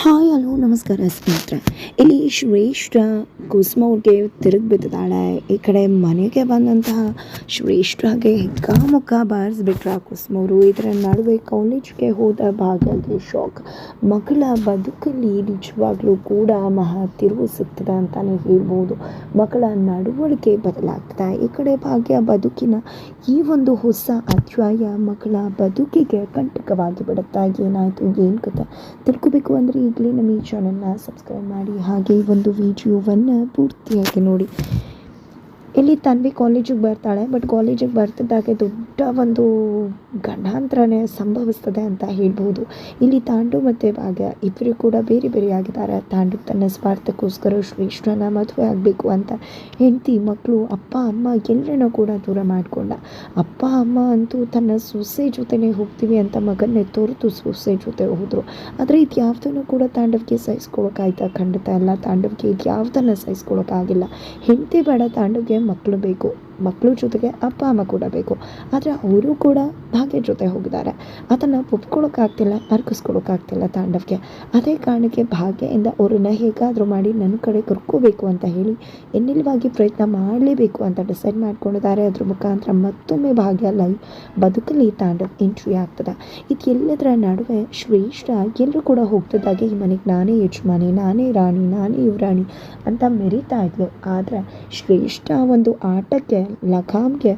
Hi, hello, ನಮಸ್ಕಾರ ಸ್ನೇಹಿತರೆ. ಇಲ್ಲಿ ಶ್ರೇಷ್ಠ ಕುಸುಮ ಅವ್ರಿಗೆ ತಿರುಗಿ ಬಿದ್ದಿದ್ದಾಳೆ ಈ ಕಡೆ ಮನೆಗೆ ಬಂದಂತಹ ಶ್ರೇಷ್ಠಗೆ ಹಿಗ್ಗಾಮುಖ ಬಾರಿಸ್ಬಿಟ್ರ ಕುಸುಮ ಅವರು. ಇದರ ನಡುವೆ ಕಾಲೇಜ್ಗೆ ಹೋದ ಭಾಗಕ್ಕೆ ಶಾಕ್. ಮಗಳ ಬದುಕಲ್ಲಿ ನಿಜವಾಗ್ಲೂ ಕೂಡ ಮಹಾ ತಿರುವು ಸಿಗ್ತದೆ ಅಂತಲೇ ಹೇಳ್ಬೋದು. ಮಗಳ ನಡವಳಿಕೆ ಬದಲಾಗ್ತದೆ. ಈ ಕಡೆ ಭಾಗ್ಯ ಬದುಕಿನ ಈ ಒಂದು ಹೊಸ ಅಧ್ಯಾಯ ಮಗಳ ಬದುಕಿಗೆ ಕಂಟಕವಾಗಿ ಬಿಡುತ್ತಾ ಏನಾಯಿತು, ಏನು ಕತೆ? ತಿಳ್ಕೊಬೇಕು ಅಂದರೆ ಈಗಲೇ ನಮ್ಮ ಈ ಚಾನಲ್ನ ಸಬ್ಸ್ಕ್ರೈಬ್ ಮಾಡಿ ಹಾಗೆ ಈ ಒಂದು ವಿಡಿಯೋವನ್ನು ಪೂರ್ತಿಯಾಗಿ ನೋಡಿ. ಇಲ್ಲಿ ತನ್ವಿ ಕಾಲೇಜಿಗೆ ಬರ್ತಾಳೆ ಬಟ್ ಕಾಲೇಜಿಗೆ ಬರ್ತಿದ್ದಾಗೆ ದೊಡ್ಡ ಒಂದು ಗಂಡಾಂತರನೇ ಸಂಭವಿಸ್ತದೆ ಅಂತ ಹೇಳ್ಬೋದು. ಇಲ್ಲಿ ತಾಂಡು ಮತ್ತು ಭಾಗ್ಯ ಇಬ್ಬರು ಕೂಡ ಬೇರೆ ಬೇರೆ ಆಗಿದ್ದಾರೆ. ತಾಂಡು ತನ್ನ ಸ್ವಾರ್ಥಕ್ಕೋಸ್ಕರ ಶ್ರೇಷ್ಠನ ಮದುವೆ ಆಗಬೇಕು ಅಂತ ಹೆಂಡತಿ ಮಕ್ಕಳು ಅಪ್ಪ, ಅಮ್ಮ ಎಲ್ಲರನ್ನೂ ಕೂಡ ದೂರ ಮಾಡಿಕೊಂಡ. ಅಪ್ಪ, ಅಮ್ಮ ಅಂತೂ ತನ್ನ ಸೊಸೆ ಜೊತೆನೇ ಹೋಗ್ತೀವಿ ಅಂತ ಮಗನ್ನೇ ತೋರಿತು ಸೊಸೆ ಜೊತೆ ಹೋದರು. ಆದರೆ ಇದು ಯಾವುದನ್ನು ಕೂಡ ತಾಂಡವ್ಗೆ ಸಹಿಸ್ಕೊಳಕ್ಕಾಯ್ತಾ ಖಂಡಿತ ಇಲ್ಲ ತಾಂಡವ್ಗೆ ಇದು ಯಾವುದನ್ನು ಸಹಿಸ್ಕೊಳಕ್ಕಾಗಿಲ್ಲ. ಹೆಂಡತಿ ಬೇಡ ತಾಂಡವ್ಗೆ. ಮಕ್ಕಳು ಬೇಕು. ಮಕ್ಕಳು ಜೊತೆಗೆ ಅಪ್ಪ, ಅಮ್ಮ ಕೂಡ ಬೇಕು. ಆದರೆ ಅವರು ಕೂಡ ಭಾಗ್ಯ ಜೊತೆ ಹೋಗಿದ್ದಾರೆ. ಅದನ್ನು ಒಪ್ಕೊಳ್ಳೋಕ್ಕಾಗ್ತಿಲ್ಲ ಅರ್ಕಿಸ್ಕೊಳೋಕ್ಕಾಗ್ತಿಲ್ಲ ತಾಂಡವ್ಗೆ. ಅದೇ ಕಾರಣಕ್ಕೆ ಭಾಗ್ಯದಿಂದ ಅವ್ರನ್ನ ಹೇಗಾದರೂ ಮಾಡಿ ನನ್ನ ಕಡೆ ಕರ್ಕೋಬೇಕು ಅಂತ ಹೇಳಿ ಎನ್ನಿಲ್ವಾಗಿ ಪ್ರಯತ್ನ ಮಾಡಲೇಬೇಕು ಅಂತ ಡಿಸೈಡ್ ಮಾಡ್ಕೊಂಡಿದ್ದಾರೆ. ಅದ್ರ ಮುಖಾಂತರ ಮತ್ತೊಮ್ಮೆ ಭಾಗ್ಯ ಲೈ ಬದುಕಲಿ ತಾಂಡವ್ ಎಂಟ್ರಿ ಆಗ್ತದೆ. ಇದು ಎಲ್ಲದರ ನಡುವೆ ಶ್ರೇಷ್ಠ ಎಲ್ಲರೂ ಕೂಡ ಹೋಗ್ತಿದ್ದಾಗೆ, ಈ ಮನೆಗೆ ನಾನೇ ಯಜಮಾನಿ, ನಾನೇ ರಾಣಿ, ನಾನೇ ಯುವರಾಣಿ ಅಂತ ಮೆರಿತಾ ಇದ್ಲು. ಆದರೆ ಶ್ರೇಷ್ಠ ಒಂದು ಆಟಕ್ಕೆ लगाम के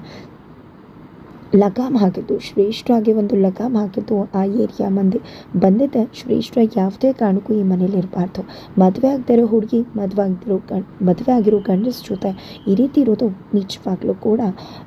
ಲಗಾಮ್ ಹಾಕಿದ್ದು ಶ್ರೇಷ್ಠವಾಗಿ ಒಂದು ಲಗಾಮ್ ಹಾಕಿದ್ದು ಆ ಏರಿಯಾ ಮಂದಿ ಬಂದಿದ್ದ ಶ್ರೇಷ್ಠ ಯಾವುದೇ ಕಾರಣಕ್ಕೂ ಈ ಮನೇಲಿ ಇರಬಾರ್ದು. ಮದುವೆ ಆಗದಿರೋ ಹುಡುಗಿ, ಮದುವೆ ಆಗದಿರೋ ಗಂ ಮದುವೆ ಆಗಿರೋ ಗಂಡಸ ಜೊತೆ ಈ ರೀತಿ ಇರೋದು ನಿಜವಾಗ್ಲೂ ಕೂಡ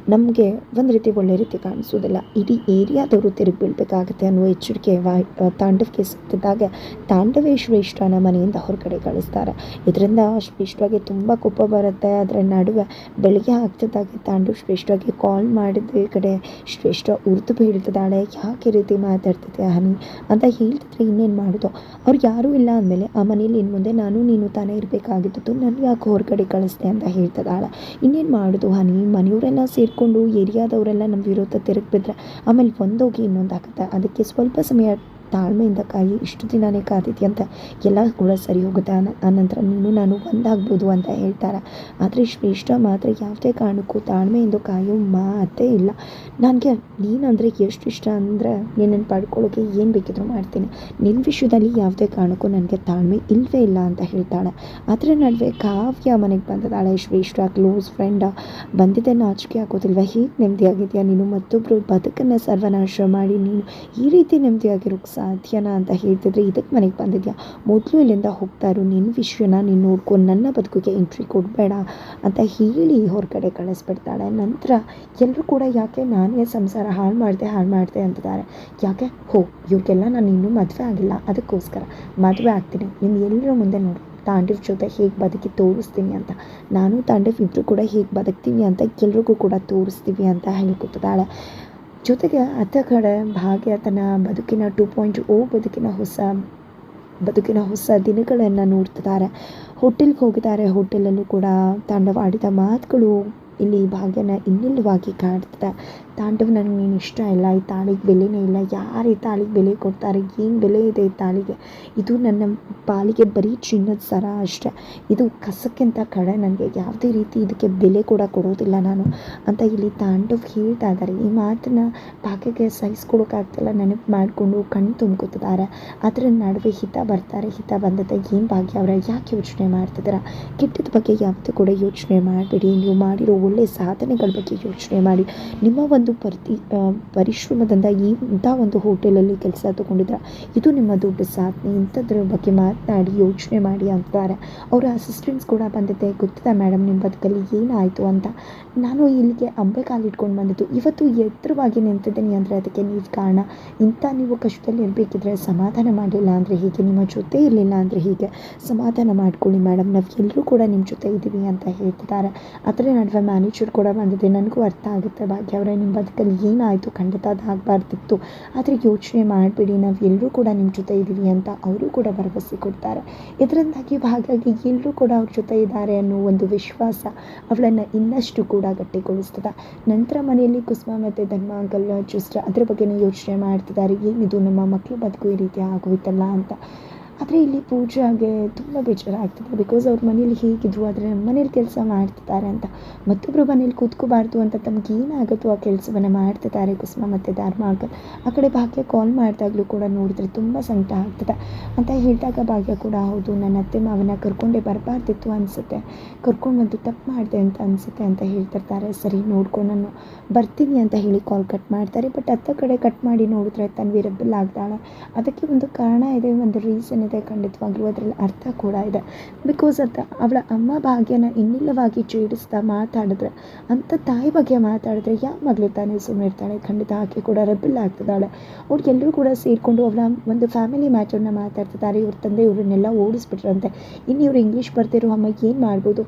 ನಮಗೆ ಒಂದು ರೀತಿ ಒಳ್ಳೆ ರೀತಿ ಕಾಣಿಸೋದಿಲ್ಲ. ಇಡೀ ಏರಿಯಾದವರು ತಿರುಗಿ ಬೀಳಬೇಕಾಗತ್ತೆ ಅನ್ನೋ ಎಚ್ಚರಿಕೆ ವಾ ತಾಂಡವ್ಗೆ ಸಿಕ್ತಿದ್ದಾಗ ತಾಂಡವೇ ಶ್ರೇಷ್ಠನ ಮನೆಯಿಂದ ಹೊರಗಡೆ ಕಳಿಸ್ತಾರೆ. ಇದರಿಂದ ಶ್ರೇಷ್ಠವಾಗಿ ತುಂಬ ಕೋಪ ಬರುತ್ತೆ. ಅದರ ನಡುವೆ ಬೆಳಿಗ್ಗೆ ಆಗ್ತಿದ್ದಾಗೆ ತಾಂಡವ್ ಶ್ರೇಷ್ಠವಾಗಿ ಕಾಲ್ ಮಾಡಿದ ಈ ಕಡೆ ಶ್ರೇಷ್ಠ ಉರ್ದು ಬೀಳ್ತಿದ್ದಾಳೆ, ಯಾಕೆ ರೀತಿ ಮಾತಾಡ್ತಿದ್ದೆ ಹನಿ? ಅಂತ ಹೇಳ್ತಿದ್ರೆ ಇನ್ನೇನು ಮಾಡೋದು? ಅವ್ರು ಯಾರೂ ಇಲ್ಲ ಅಂದಮೇಲೆ ಆ ಮನೇಲಿ ಇನ್ನು ಮುಂದೆ ನಾನು ನೀನು ತಾನೇ ಇರಬೇಕಾಗಿದ್ದು ನಾನು ಯಾಕೆ ಹೊರಗಡೆ ಕಳಿಸ್ದೆ ಅಂತ ಹೇಳ್ತದಾಳ ಇನ್ನೇನು ಮಾಡೋದು ಹನಿ? ಮನೆಯವರೆಲ್ಲ ಸೇರಿಕೊಂಡು, ಏರಿಯಾದವರೆಲ್ಲ ನಮ್ಮ ವಿರೋಧ ತಿರುಗಿ ಬಿದ್ದರೆ ಆಮೇಲೆ ಒಂದೋಗಿ ಇನ್ನೊಂದು ಆಗುತ್ತೆ ಅದಕ್ಕೆ ಸ್ವಲ್ಪ ಸಮಯ ತಾಳ್ಮೆಯಿಂದ ಕಾಯಿ, ಇಷ್ಟು ದಿನನೇ ಅಂತ ಎಲ್ಲ ಕೂಡ ಸರಿ ಹೋಗುತ್ತೆ? ಆನಂತರ ನೀನು, ನಾನು ಒಂದಾಗ್ಬೋದು ಅಂತ ಹೇಳ್ತಾರೆ? ಆದರೆ ಶ್ರೇಷ್ಠ ಮಾತ್ರ ಯಾವುದೇ ಕಾರಣಕ್ಕೂ ತಾಳ್ಮೆಯಿಂದ ಕಾಯೋ ಮಾತೇ ಇಲ್ಲ. ನನಗೆ, ನೀನಂದರೆ ಎಷ್ಟು ಇಷ್ಟ ಅಂದರೆ ನಿನ್ನನ್ನು ಪಡ್ಕೊಳ್ಳೋಕೆ ಏನು ಬೇಕಿದ್ರು ಮಾಡ್ತೀನಿ. ನಿನ್ನ ವಿಷಯದಲ್ಲಿ ಯಾವುದೇ ಕಾರಣಕ್ಕೂ ನನಗೆ ತಾಳ್ಮೆ ಇಲ್ಲವೇ ಇಲ್ಲ ಅಂತ ಹೇಳ್ತಾಳೆ. ಅದರ ನಡುವೆ ಕಾವ್ಯ ಮನೆಗೆ ಬಂದಿದ್ದಾಳೆ ಶ್ರೇಷ್ಠ, ಕ್ಲೋಸ್ ಫ್ರೆಂಡ, ಬಂದಿದ್ದೆ ನಾಚಿಕೆ ಆಗೋದಿಲ್ವ? ಹೀಗೆ ನೆಮ್ಮದಿಯಾಗಿದೆಯಾ ನೀನು? ಮತ್ತೊಬ್ಬರು ಬದುಕನ್ನು ಸರ್ವನಾಶ ಮಾಡಿ ನೀನು ಈ ರೀತಿ ನೆಮ್ಮದಿಯಾಗಿರೋಕ್ಕೆ ಸಾಧ್ಯನಾ ಅಂತ ಹೇಳ್ತಿದ್ರೆ ಇದಕ್ಕೆ ಮನೆಗೆ ಬಂದಿದ್ಯಾ? ಮೊದಲು ಇಲ್ಲಿಂದ ಹೋಗ್ತಾ ಇರು ನಿನ್ನ ವಿಷಯನ ನೀನು ನೋಡ್ಕೊಂಡು ನನ್ನ ಬದುಕಿಗೆ ಎಂಟ್ರಿ ಕೊಡಬೇಡ ಅಂತ ಹೇಳಿ ಹೊರಗಡೆ ಕಳಿಸ್ಬಿಡ್ತಾಳೆ. ನಂತರ ಎಲ್ಲರೂ ಕೂಡ ಯಾಕೆ ನಾನೇ ಸಂಸಾರ ಹಾಳು ಮಾಡಿದೆ ಹಾಳು ಮಾಡಿದೆ ಅಂತಿದ್ದಾರೆ. ಯಾಕೆ? ಹೋ, ಇವ್ರಿಗೆಲ್ಲ ನಾನು ಇನ್ನೂ ಮದುವೆ ಆಗಿಲ್ಲ, ಅದಕ್ಕೋಸ್ಕರ ಮದುವೆ ಆಗ್ತೀನಿ. ನಿಮ್ಮ ಎಲ್ಲರ ಮುಂದೆ ನೋಡಿ, ತಾಂಡವ್ ಜೊತೆ ಹೇಗೆ ಬದುಕಿ ತೋರಿಸ್ತೀನಿ ಅಂತ. ನಾನು ತಾಂಡವ್ ಇಬ್ಬರು ಕೂಡ ಹೇಗೆ ಬದುಕ್ತೀವಿ ಅಂತ ಎಲ್ರಿಗೂ ಕೂಡ ತೋರಿಸ್ತೀವಿ ಅಂತ ಹೇಳ್ಕೊತಿದ್ದಾಳೆ. ಜೊತೆಗೆ ಅತ್ತ ಕಡೆ ಭಾಗ್ಯ ತನ್ನ ಬದುಕಿನ ಟೂ ಪಾಯಿಂಟ್ ಓ ಬದುಕಿನ ಹೊಸ ಬದುಕಿನ ಹೊಸ ದಿನಗಳನ್ನು ನೋಡ್ತಿದ್ದಾರೆ. ಹೋಟೆಲ್ಗೆ ಹೋಗಿದ್ದಾರೆ. ಹೋಟೆಲಲ್ಲೂ ಕೂಡ ತಾಂಡವಾಡಿದ ಮಾತುಗಳು ಇಲ್ಲಿ ಭಾಗ್ಯನ ಇನ್ನಿಲ್ಲವಾಗಿ ಕಾಡ್ತದೆ ತಾಂಡವ್ ನನಗೆ ನೀನು ಇಷ್ಟ ಇಲ್ಲ, ಈ ತಾಳಿಗೆ ಬೆಲೆನೇ ಇಲ್ಲ. ಯಾರು ಈ ತಾಳಿಗೆ ಬೆಲೆ ಕೊಡ್ತಾರೆ? ಏನು ಬೆಲೆ ಇದೆ ಈ ತಾಳಿಗೆ? ಇದು ನನ್ನ ಪಾಲಿಗೆ ಬರೀ ಚಿನ್ನದ ಸರ ಅಷ್ಟೆ. ಇದು ಕಸಕ್ಕಿಂತ ಕಡೆ ನನಗೆ ಯಾವುದೇ ರೀತಿ ಇದಕ್ಕೆ ಬೆಲೆ ಕೂಡ ಕೊಡೋದಿಲ್ಲ ನಾನು ಅಂತ ಇಲ್ಲಿ ತಾಂಡವ್ ಹೇಳ್ತಾ ಇದ್ದಾರೆ ಈ ಮಾತನ್ನ ಭಾಗ್ಯಕ್ಕೆ ಸಹಿಸ್ಕೊಳೋಕ್ಕಾಗ್ತಿಲ್ಲ ನೆನಪು ಮಾಡಿಕೊಂಡು ಕಣ್ಣು ತುಂಬ್ಕೊತಿದ್ದಾರೆ ಅದರ ನಡುವೆ ಹಿತ ಬರ್ತಾರೆ. ಹಿತ ಬಂದದ ಏನು ಭಾಗ್ಯ ಅವರ? ಯಾಕೆ ಯೋಚನೆ ಮಾಡ್ತಿದ್ದೀರಾ? ಕೆಟ್ಟದ ಬಗ್ಗೆ ಯಾವುದೇ ಕೂಡ ಯೋಚನೆ ಮಾಡಬೇಡಿ. ನೀವು ಮಾಡಿರೋ ಒಳ್ಳೆಯ ಸಾಧನೆಗಳ ಬಗ್ಗೆ ಯೋಚನೆ ಮಾಡಿ. ನಿಮ್ಮ ಒಂದು ಪರಿತಿ ಪರಿಶ್ರಮದಿಂದ ಈ ಇಂಥ ಒಂದು ಹೋಟೆಲಲ್ಲಿ ಕೆಲಸ ತಗೊಂಡಿದ್ರೆ, ಇದು ನಿಮ್ಮ ದೊಡ್ಡ ಸಾಧನೆ ಇಂಥದ್ರ ಬಗ್ಗೆ ಮಾತನಾಡಿ, ಯೋಚನೆ ಮಾಡಿ ಅಂತಾರೆ. ಅವರ ಅಸಿಸ್ಟೆಂಟ್ಸ್ ಕೂಡ ಬಂದಿದ್ದೆ ಗೊತ್ತಿದೆ ಮೇಡಮ್ ನಿಮ್ಮ ಬದುಕಲ್ಲಿ ಏನಾಯಿತು ಅಂತ. ನಾನು ಇಲ್ಲಿಗೆ ಅಂಬೆ ಕಾಲಿಟ್ಕೊಂಡು ಬಂದಿದ್ದು. ಇವತ್ತು ಎತ್ತರವಾಗಿ ನಿಂತಿದ್ದೀನಿ ಅಂದರೆ ಅದಕ್ಕೆ ನೀವು ಕಾರಣ. ಇಂಥ ನೀವು ಕಷ್ಟದಲ್ಲಿ ಇರಬೇಕಿದ್ರೆ ಸಮಾಧಾನ ಮಾಡಿಲ್ಲ ಅಂದರೆ ಹೀಗೆ? ನಿಮ್ಮ ಜೊತೆ ಇರಲಿಲ್ಲ ಅಂದರೆ ಹೀಗೆ? ಸಮಾಧಾನ ಮಾಡ್ಕೊಳ್ಳಿ ಮೇಡಮ್ ನಾವು ಎಲ್ಲರೂ ಕೂಡ ನಿಮ್ಮ ಜೊತೆ ಇದ್ದೀವಿ ಅಂತ ಹೇಳ್ತಿದ್ದಾರೆ. ಅದರ ನಡುವೆ ಮ್ಯಾನೇಜರ್ ಕೂಡ ಬಂದಿದೆ. ನನಗೂ ಅರ್ಥ ಆಗುತ್ತೆ ಭಾಗ್ಯವರೇ ನಿಮ್ಮ ಬದುಕಲ್ಲಿ ಏನಾಯಿತು? ಖಂಡಿತ ಅದು ಆಗಬಾರ್ದಿತ್ತು. ಆದರೆ ಯೋಚನೆ ಮಾಡಬೇಡಿ ನಾವು ಎಲ್ಲರೂ ಕೂಡ ನಿಮ್ಮ ಜೊತೆ ಇದ್ದೀವಿ ಅಂತ ಅವರು ಕೂಡ ಭರವಸೆ ಕೊಡ್ತಾರೆ. ಇದರಿಂದಾಗಿ ಹಾಗಾಗಿ ಎಲ್ಲರೂ ಕೂಡ ಅವ್ರ ಜೊತೆ ಇದ್ದಾರೆ ಅನ್ನೋ ಒಂದು ವಿಶ್ವಾಸ ಅವಳನ್ನು ಇನ್ನಷ್ಟು ಕೂಡ ಗಟ್ಟಿಗೊಳಿಸ್ತದೆ. ನಂತರ ಮನೆಯಲ್ಲಿ ಕುಸುಮ ಮತ್ತು ಧರ್ಮ ಅಂಕಲ್ ಜಸ್ಟ್ ಅದ್ರ ಬಗ್ಗೆನೇ ಯೋಚನೆ ಮಾಡ್ತಿದ್ದಾರೆ. ಏನಿದು ನಮ್ಮ ಮಕ್ಕಳು ಬದುಕು ಈ ರೀತಿ ಆಗೋಯ್ತಲ್ಲ ಅಂತ. ಆದರೆ ಇಲ್ಲಿ ಪೂಜಾಗೆ ತುಂಬ ಬೇಜಾರಾಗ್ತದೆ ಬಿಕಾಸ್ ಅವ್ರ ಮನೇಲಿ ಹೀಗಿದ್ರು ಆದರೆ ನಮ್ಮ ಮನೇಲಿ ಕೆಲಸ ಮಾಡ್ತಿದ್ದಾರೆ ಅಂತ. ಮತ್ತೊಬ್ಬರು ಮನೇಲಿ ಕೂತ್ಕೋಬಾರ್ದು ಅಂತ ತಮ್ಗೆ ಏನಾಗುತ್ತೋ ಆ ಕೆಲಸವನ್ನು ಮಾಡ್ತಿದ್ದಾರೆ ಕುಸುಮ ಮತ್ತು ಧರ್ಮಾರ್ಗ ಆ ಕಡೆ ಭಾಗ್ಯ ಕಾಲ್ ಮಾಡಿದಾಗಲೂ ಕೂಡ ನೋಡಿದ್ರೆ ತುಂಬ ಸಂಕಟ ಆಗ್ತದೆ. ಅಂತ ಹೇಳಿದಾಗ ಭಾಗ್ಯ ಕೂಡ, ಹೌದು ನನ್ನ ಅತ್ತೆ ಮಾವನ ಕರ್ಕೊಂಡೇ ಬರಬಾರ್ದಿತ್ತು ಅನಿಸುತ್ತೆ. ಕರ್ಕೊಂಡು ಬಂದು ತಪ್ಪು ಮಾಡಿದೆ ಅಂತ ಅನಿಸುತ್ತೆ ಅಂತ ಹೇಳ್ತಿರ್ತಾರೆ. ಸರಿ ನೋಡ್ಕೊಂಡು ನಾನು ಬರ್ತೀನಿ ಅಂತ ಹೇಳಿ ಕಾಲ್ ಕಟ್ ಮಾಡ್ತಾರೆ. ಬಟ್ ಅತ್ತ ಕಡೆ ಕಟ್ ಮಾಡಿ ನೋಡಿದ್ರೆ ತನ್ನ ರೆಬ್ಬಲ್ ಆಗ್ತಾಳೆ ಅದಕ್ಕೆ ಒಂದು ಕಾರಣ ಇದೆ, ಒಂದು ರೀಸನ್ ಇದೆ. ಇದೆ ಖಂಡಿತವಾಗಿಯೂ ಅದರಲ್ಲಿ ಅರ್ಥ ಕೂಡ ಇದೆ. ಬಿಕಾಸ್ ಅಂತ ಅವಳ ಅಮ್ಮ ಭಾಗ್ಯನ ಇನ್ನಿಲ್ಲವಾಗಿ ಚೀಡಿಸ್ತಾ ಮಾತಾಡಿದ್ರೆ, ಅಂತ ತಾಯಿ ಬಗ್ಗೆ ಮಾತಾಡಿದ್ರೆ ಯಾವ ಮಗಳು ತಾನೇ ಸುಮ್ಮನೆ ಇರ್ತಾಳೆ? ಖಂಡಿತ ಆಕೆ ಕೂಡ ರೆಬಲ್ ಆಗ್ತದಾಳೆ ಅವ್ರು ಎಲ್ಲರೂ ಕೂಡ ಸೇರಿಕೊಂಡು ಅವಳ ಒಂದು ಫ್ಯಾಮಿಲಿ ಮ್ಯಾಟರ್ನ ಮಾತಾಡ್ತಿದ್ದಾರೆ. ಇವ್ರ ತಂದೆ ಇವ್ರನ್ನೆಲ್ಲ ಓಡಿಸ್ಬಿಟ್ರಂತೆ. ಇನ್ನು ಇವ್ರು ಇಂಗ್ಲೀಷ್ ಬರ್ತಿರೋ ಅಮ್ಮ ಏನು ಮಾಡ್ಬೋದು?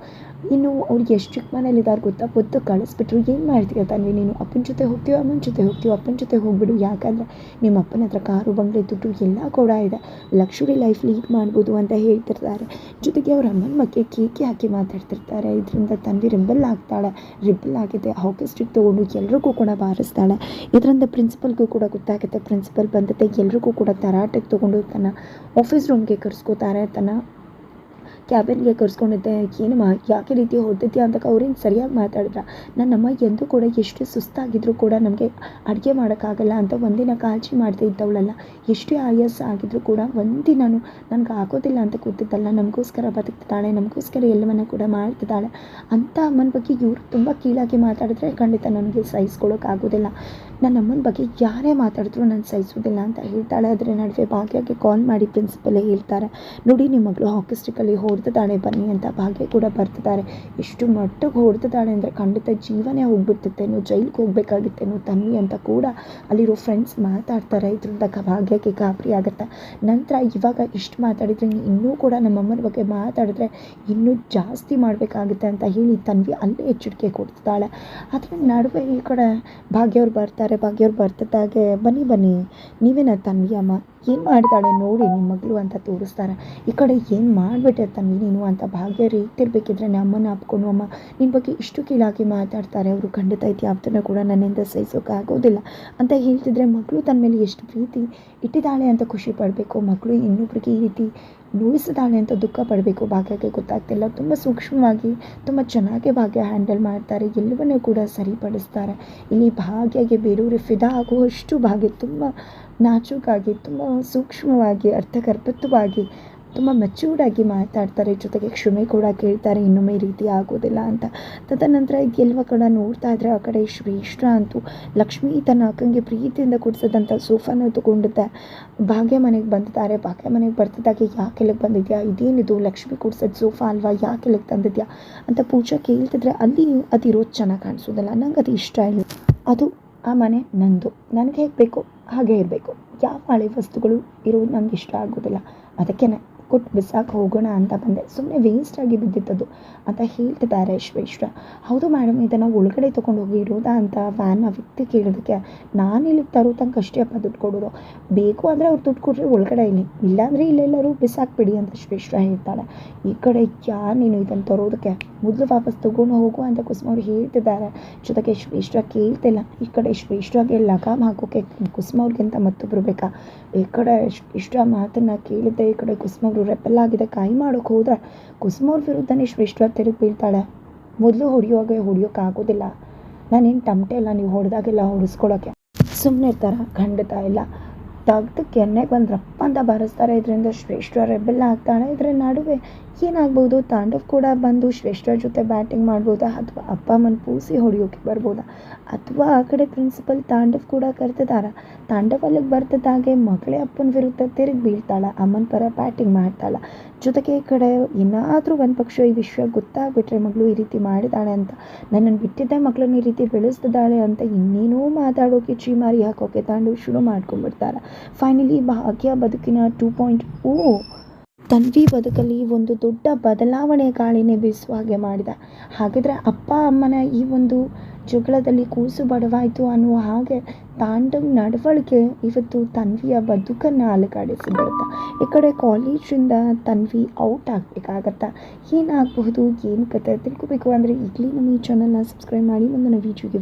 ಇನ್ನು ಅವ್ರಿಗೆ ಎಷ್ಟು ಚಿಕ್ಕ ಮನೇಲಿದ್ದಾರೆ ಗೊತ್ತಾ? ಒದ್ದು ಕಳಿಸ್ಬಿಟ್ರು. ಏನು ಮಾಡ್ತೀಯ ತಾನೆ ನೀನು? ಅಪ್ಪನ ಜೊತೆ ಹೋಗ್ತೀವೋ ಅಮ್ಮನ ಜೊತೆ ಹೋಗ್ತೀವೋ ಅಪ್ಪನ ಜೊತೆ ಹೋಗ್ಬಿಡು. ಯಾಕಂದರೆ ನಿಮ್ಮ ಅಪ್ಪನ ಹತ್ರ ಕಾರು, ಬಂಗಲೆ, ದುಡ್ಡು ಎಲ್ಲ ಕೂಡ ಇದೆ. ಲಕ್ಷುರಿ ಲೈಫ್ ಲೀಡ್ ಮಾಡ್ಬೋದು ಅಂತ ಹೇಳ್ತಿರ್ತಾರೆ. ಜೊತೆಗೆ ಅವ್ರ ಅಮ್ಮನ ಬಗ್ಗೆ ಕೇಕೆ ಹಾಕಿ ಮಾತಾಡ್ತಿರ್ತಾರೆ. ಇದರಿಂದ ತಂದೆ ರಿಬ್ಬಲ್ ಆಗ್ತಾಳೆ ರಿಬ್ಬಲ್ ಆಗಿದೆ ಹಾಕಿ ಸ್ಟಿಕ್ ತೊಗೊಂಡು ಎಲ್ರಿಗೂ ಕೂಡ ಬಾರಿಸ್ತಾಳೆ. ಇದರಿಂದ ಪ್ರಿನ್ಸಿಪಲ್ಗೂ ಕೂಡ ಗೊತ್ತಾಗುತ್ತೆ ಪ್ರಿನ್ಸಿಪಲ್ ಬಂದತೆ ಎಲ್ರಿಗೂ ಕೂಡ ತರಾಟೆಗೆ ತೊಗೊಂಡು ತನ್ನ ಆಫೀಸ್ ರೂಮ್ಗೆ ಕರೆಸ್ಕೋತಾರೆ, ತನ್ನ ಕ್ಯಾಬಿನ್ಗೆ ಕರ್ಸ್ಕೊಂಡಿದ್ದೆ. ಏನಮ್ಮ, ಯಾಕೆ ರೀತಿ ಹೊಡೆದಿದ್ಯಾ ಅಂತ ಅವ್ರೇನು ಸರಿಯಾಗಿ ಮಾತಾಡಿದ್ರ? ನನ್ನಮ್ಮ ಎಂದೂ ಕೂಡ ಎಷ್ಟು ಸುಸ್ತಾಗಿದ್ದರೂ ಕೂಡ ನಮಗೆ ಅಡುಗೆ ಮಾಡೋಕ್ಕಾಗಲ್ಲ ಅಂತ ಒಂದಿನ ಕಾಳಜಿ ಮಾಡದೇ ಇದ್ದವಳಲ್ಲ. ಎಷ್ಟೇ ಆಯಾಸ ಆಗಿದ್ರೂ ಕೂಡ ಒಂದಿನೂ ನನಗೆ ಆಗೋದಿಲ್ಲ ಅಂತ ಕೂತಿದ್ದಲ್ಲ. ನಮಗೋಸ್ಕರ ಬದುಕ್ತಿದ್ದಾಳೆ, ನಮಗೋಸ್ಕರ ಎಲ್ಲವನ್ನ ಕೂಡ ಮಾಡ್ತಿದ್ದಾಳೆ. ಅಂಥ ಅಮ್ಮನ ಬಗ್ಗೆ ಇವರು ತುಂಬ ಕೀಳಾಗಿ ಮಾತಾಡಿದ್ರೆ ಖಂಡಿತ ನನಗೆ ಸಹಿಸ್ಕೊಳ್ಳೋಕ್ಕಾಗೋದಿಲ್ಲ ನನ್ನ ಅಮ್ಮನ ಬಗ್ಗೆ ಯಾರೇ ಮಾತಾಡಿದ್ರು ನಾನು ಸಹಿಸೋದಿಲ್ಲ ಅಂತ ಹೇಳ್ತಾಳೆ. ಅದರ ನಡುವೆ ಭಾಗ್ಯಕ್ಕೆ ಕಾಲ್ ಮಾಡಿ ಪ್ರಿನ್ಸಿಪಲೇ ಹೇಳ್ತಾರೆ, ನೋಡಿ ನಿಮ್ಮ ಮಗಳು ಹಾಕಿಸ್ಟಿಕಲ್ಲಿ ಹೊಡೆದಿದ್ದಾಳೆ, ಬನ್ನಿ ಅಂತ ಭಾಗ್ಯ ಕೂಡ ಬರ್ತಿದ್ದಾರೆ. ಎಷ್ಟು ಮಟ್ಟಿಗೆ ಹೊಡೆದಿದ್ದಾಳೆ ಅಂದರೆ ಖಂಡಿತ ಜೀವನೇ ಹೋಗ್ಬಿಡ್ತಿತ್ತೇನೋ ಜೈಲಿಗೆ ಹೋಗ್ಬೇಕಾಗಿತ್ತೇನೋ ತನ್ನಿ ಅಂತ ಕೂಡ ಅಲ್ಲಿರೋ ಫ್ರೆಂಡ್ಸ್ ಮಾತಾಡ್ತಾರೆ. ಇದರಿಂದ ಭಾಗ್ಯಕ್ಕೆ ಗಾಬರಿ ಆಗುತ್ತೆ. ನಂತರ ಇವಾಗ ಇಷ್ಟು ಮಾತಾಡಿದ್ರೆ ಇನ್ನೂ ಕೂಡ ನಮ್ಮಮ್ಮನ ಬಗ್ಗೆ ಮಾತಾಡಿದ್ರೆ ಇನ್ನೂ ಜಾಸ್ತಿ ಮಾಡಬೇಕಾಗುತ್ತೆ ಅಂತ ಹೇಳಿ ತನ್ವಿ ಅಲ್ಲೇ ಎಚ್ಚರಿಕೆ ಕೊಡ್ತಿದ್ದಾಳೆ. ಅದರ ನಡುವೆ ಈ ಕಡೆ ಭಾಗ್ಯವ್ರು ಬರ್ತಾರೆ ಭಾಗ್ಯವ್ರು ಬರ್ತಿದ್ದಾಗೆ ಬನ್ನಿ ಬನ್ನಿ ನೀವೇನ ತನ್ವಿ ಅಮ್ಮ ಏನು ಮಾಡ್ತಾಳೆ ನೋಡಿ ನಿಮ್ಮ ಮಗಳು ಅಂತ ತೋರಿಸ್ತಾರೆ. ಈ ಕಡೆ ಏನು ಮಾಡಿಬಿಟ್ಟೆ ತಮ್ಮ ನೀನು ಅಂತ ಭಾಗ್ಯ ರೀತಿರ್ಬೇಕಿದ್ರೆ ಅಮ್ಮನ ಅಪ್ಕೊಂಡು ಅಮ್ಮ ನಿನ್ನ ಬಗ್ಗೆ ಇಷ್ಟು ಕೀಳಾಗಿ ಮಾತಾಡ್ತಾರೆ, ಅವರು ಖಂಡಿತ ಐತಿ ಯಾವತ್ತೂ ಕೂಡ ನನ್ನಿಂದ ಸಹಿಸೋಕ್ಕಾಗೋದಿಲ್ಲ ಅಂತ ಹೇಳ್ತಿದ್ರೆ ಮಗಳು ತನ್ನ ಮೇಲೆ ಎಷ್ಟು ಪ್ರೀತಿ ಇಟ್ಟಿದ್ದಾಳೆ ಅಂತ ಖುಷಿ ಪಡಬೇಕು. ಮಗಳು ಇನ್ನೊಬ್ರಿಗೆ ಈ ರೀತಿ ನೋಯಿಸಿದಾಳೆ ಅಂತ ದುಃಖ ಪಡಬೇಕು. ಭಾಗ್ಯಕ್ಕೆ ಗೊತ್ತಾಗ್ತಿಲ್ಲ. ತುಂಬ ಸೂಕ್ಷ್ಮವಾಗಿ, ತುಂಬ ಚೆನ್ನಾಗಿ ಭಾಗ್ಯ ಹ್ಯಾಂಡಲ್ ಮಾಡ್ತಾರೆ. ಎಲ್ಲವನ್ನೂ ಕೂಡ ಸರಿಪಡಿಸ್ತಾರೆ. ಇಲ್ಲಿ ಭಾಗ್ಯಗೆ ಬೇರೆಯವರು ಫಿದಾ ಆಗುವಷ್ಟು ಭಾಗ್ಯ ತುಂಬ ನಾಜೂಕಾಗಿ, ತುಂಬ ಸೂಕ್ಷ್ಮವಾಗಿ, ಅರ್ಥಗರ್ಭಿತವಾಗಿ, ತುಂಬ ಆಗಿ ಮಾತಾಡ್ತಾರೆ. ಜೊತೆಗೆ ಕ್ಷಮೆ ಕೂಡ ಕೇಳ್ತಾರೆ ಇನ್ನೊಮ್ಮೆ ರೀತಿ ಆಗೋದಿಲ್ಲ ಅಂತ. ತದನಂತರ ಗೆಲ್ವ ಕಡೆ ನೋಡ್ತಾ ಇದ್ರೆ ಆ ಕಡೆ ಶ್ರೇಷ್ಠ ಅಂತೂ ಲಕ್ಷ್ಮಿ ತನ್ನ ಅಕ್ಕಂಗೆ ಪ್ರೀತಿಯಿಂದ ಕೊಡಿಸಿದಂಥ ಸೋಫಾನ ತಗೊಂಡಿದ್ದೆ ಭಾಗ್ಯ ಮನೆಗೆ ಬಂದಿದ್ದಾರೆ. ಭಾಗ್ಯ ಮನೆಗೆ ಬರ್ತಿದ್ದಾಗೆ ಯಾಕೆ ಇಲ್ಲಿಗೆ ಬಂದಿದ್ಯಾ? ಇದೇನಿದು? ಲಕ್ಷ್ಮಿ ಕೊಡ್ಸೋದು ಸೋಫಾ ಅಲ್ವಾ? ಯಾಕೆ ಇಲ್ಲಿಗೆ ತಂದಿದ್ಯಾ? ಅಂತ ಪೂಜಾ ಕೇಳ್ತಿದ್ರೆ ಅಲ್ಲಿ ಅದಿರೋದು ಚೆನ್ನಾಗಿ ಕಾಣಿಸೋದಿಲ್ಲ. ನಂಗೆ ಅದು ಇಷ್ಟ ಇಲ್ಲ. ಅದು ಆ ಮನೆ ನಂದು. ನನಗೆ ಹೇಗೆ ಬೇಕು ಹಾಗೆ ಇರಬೇಕು. ಯಾವ ಹಳೆ ವಸ್ತುಗಳು ಇರೋದು ನಂಗೆ ಇಷ್ಟ ಆಗೋದಿಲ್ಲ. ಅದಕ್ಕೆ ಕೊಟ್ಟು ಬಿಸಾಕಿ ಹೋಗೋಣ ಅಂತ ಬಂದೆ. ಸುಮ್ಮನೆ ವೇಸ್ಟಾಗಿ ಬಿದ್ದಿತ್ತದು ಅಂತ ಹೇಳ್ತಿದ್ದಾರೆ ವಿಶ್ವೇಶ್ವರ. ಹೌದು ಮೇಡಮ್ ಇದನ್ನು ಒಳಗಡೆ ತೊಗೊಂಡು ಹೋಗಿ ಇಡೋದಾ ಅಂತ ವ್ಯಾನ್ ಆ ವ್ಯಕ್ತಿ ಕೇಳೋದಕ್ಕೆ ನಾನು ಇಲ್ಲಿಗೆ ತರೋ ತನಕ ಅಷ್ಟೇ ಅಪ್ಪ ದುಡ್ಡು ಕೊಡೋದು. ಬೇಕು ಅಂದರೆ ಅವ್ರು ದುಡ್ಡು ಕೊಟ್ಟರೆ ಒಳಗಡೆ ಇಲ್ಲಿ. ಇಲ್ಲಾಂದರೆ ಇಲ್ಲೆಲ್ಲರೂ ಬಿಸಾಕ್ಬಿಡಿ ಅಂತ ವಿಶ್ವೇಶ್ವರ ಹೇಳ್ತಾಳೆ. ಈ ಕಡೆ ಯಾ ನೀನು ಇದನ್ನು ತರೋದಕ್ಕೆ? ಮೊದಲು ವಾಪಸ್ ತೊಗೊಂಡು ಹೋಗು ಅಂತ ಕುಸುಮ ಅವ್ರು ಹೇಳ್ತಿದ್ದಾರೆ. ಜೊತೆಗೆ ಶ್ರೇಷ್ಠ ಕೇಳ್ತಿಲ್ಲ. ಈ ಕಡೆ ಶ್ರೇಷ್ಠಗೆ ಲಗಾಮ್ ಹಾಕೋಕೆ ಕುಸುಮ ಅವ್ರಿಗಿಂತ ಮತ್ತೊಬ್ಬರು ಬೇಕಾ? ಈ ಕಡೆ ಇಷ್ಟ ಮಾತನ್ನು ಕೇಳಿದ್ದೆ, ಈ ಕಡೆ ಕುಸುಮ ಅವರು ರೆಪಲ್ ಆಗಿದೆ ಕೈ ಮಾಡೋಕೆ ಹೋದ್ರೆ ಕುಸುಮವ್ರ ವಿರುದ್ಧನೇ ಶ್ರೇಷ್ಠವಾಗಿ ತಿರುಗಿ ಬೀಳ್ತಾಳೆ. ಮೊದಲು ಹೊಡಿಯೋಗೆ ಹೊಡೆಯೋಕ್ಕಾಗೋದಿಲ್ಲ ನಾನೇನು ಟಮಟೆ ಇಲ್ಲ ನೀವು ಹೊಡೆದಾಗೆಲ್ಲ ಹೊಡಿಸ್ಕೊಳ್ಳೋಕ್ಕೆ ಸುಮ್ಮನೆ ಇರ್ತಾರ, ಖಂಡಿತ ಇಲ್ಲ. ತೆಗ್ದು ಕೆನ್ನೆಗೆ ರಪ್ಪ ಅಂತ ಬಾರಿಸ್ತಾರೆ, ಇದರಿಂದ ಶ್ರೇಷ್ಠ ರೆಬೆಲ್ಲ ಆಗ್ತಾಳೆ. ಇದರ ನಡುವೆ ಏನಾಗ್ಬೋದು? ತಾಂಡವ್ ಕೂಡ ಬಂದು ಶ್ರೇಷ್ಠ ಜೊತೆ ಬ್ಯಾಟಿಂಗ್ ಮಾಡ್ಬೋದಾ? ಅಥವಾ ಅಪ್ಪ ಅಮ್ಮನ ಪೂಸಿ ಹೊಡಿಯೋಕೆ ಬರ್ಬೋದಾ? ಅಥವಾ ಆ ಕಡೆ ಪ್ರಿನ್ಸಿಪಲ್ ತಾಂಡವ್ ಕೂಡ ಕರ್ತಿದಾರ ತಾಂಡವ್ ಅಲ್ಲಿಗೆ ಬರ್ತಿದ್ದಾಗೆ ಮಗಳೇ ಅಪ್ಪನ ವಿರುದ್ಧ ತಿರುಗಿ ಬೀಳ್ತಾಳೆ, ಅಮ್ಮನ ಪರ ಬ್ಯಾಟಿಂಗ್ ಮಾಡ್ತಾಳೆ. ಜೊತೆಗೆ ಈ ಕಡೆ ಏನಾದರೂ ಒಂದು ಪಕ್ಷ ಈ ವಿಷಯ ಗೊತ್ತಾಗ್ಬಿಟ್ರೆ ಮಗಳು ಈ ರೀತಿ ಮಾಡಿದ್ದಾಳೆ ಅಂತ. ನನ್ನನ್ನು ಬಿಟ್ಟಿದ್ದೆ, ಮಗಳನ್ನ ಈ ರೀತಿ ಬೆಳೆಸ್ತಿದ್ದಾಳೆ ಅಂತ ಇನ್ನೇನೋ ಮಾತಾಡೋಕೆ ಚೀಮಾರಿ ಹಾಕೋಕೆ ತಾಂಡವ್ ಶುರು ಮಾಡ್ಕೊಂಡ್ಬಿಡ್ತಾರೆ. ಫೈನಲಿ ಭಾಗ್ಯ ಬದುಕಿನ ಟೂ ಪಾಯಿಂಟ್ ಓ. ತನ್ವಿ ಬದುಕಲ್ಲಿ ಒಂದು ದೊಡ್ಡ ಬದಲಾವಣೆ ಗಾಳಿನೇ ಬೀಸುವ ಹಾಗೆ ಮಾಡಿದ. ಹಾಗಿದ್ರೆ ಅಪ್ಪ, ಅಮ್ಮನ ಈ ಒಂದು ಜಗಳದಲ್ಲಿ ಕೂಸು ಬಡವಾಯಿತು ಅನ್ನುವ ಹಾಗೆ ತಾಂಡವ್ ನಡವಳಿಕೆ ಇವತ್ತು ತನ್ವಿಯ ಬದುಕನ್ನು ಅಲುಗಾಡಿಸಿಬಿಡುತ್ತೆ. ಈ ಕಡೆ ಕಾಲೇಜಿಂದ ತನ್ವಿ ಔಟ್ ಆಗಬೇಕಾಗತ್ತಾ. ಏನಾಗಬಹುದು, ಏನು ಕತೆ ತಿಳ್ಕೊಬೇಕು ಅಂದರೆ ಈಗಲೇ ನಮ್ಮ ಈ ಚಾನಲ್ನ ಸಬ್ಸ್ಕ್ರೈಬ್ ಮಾಡಿ, ಮುಂದಿನ ವೀಡಿಯೋಗೆ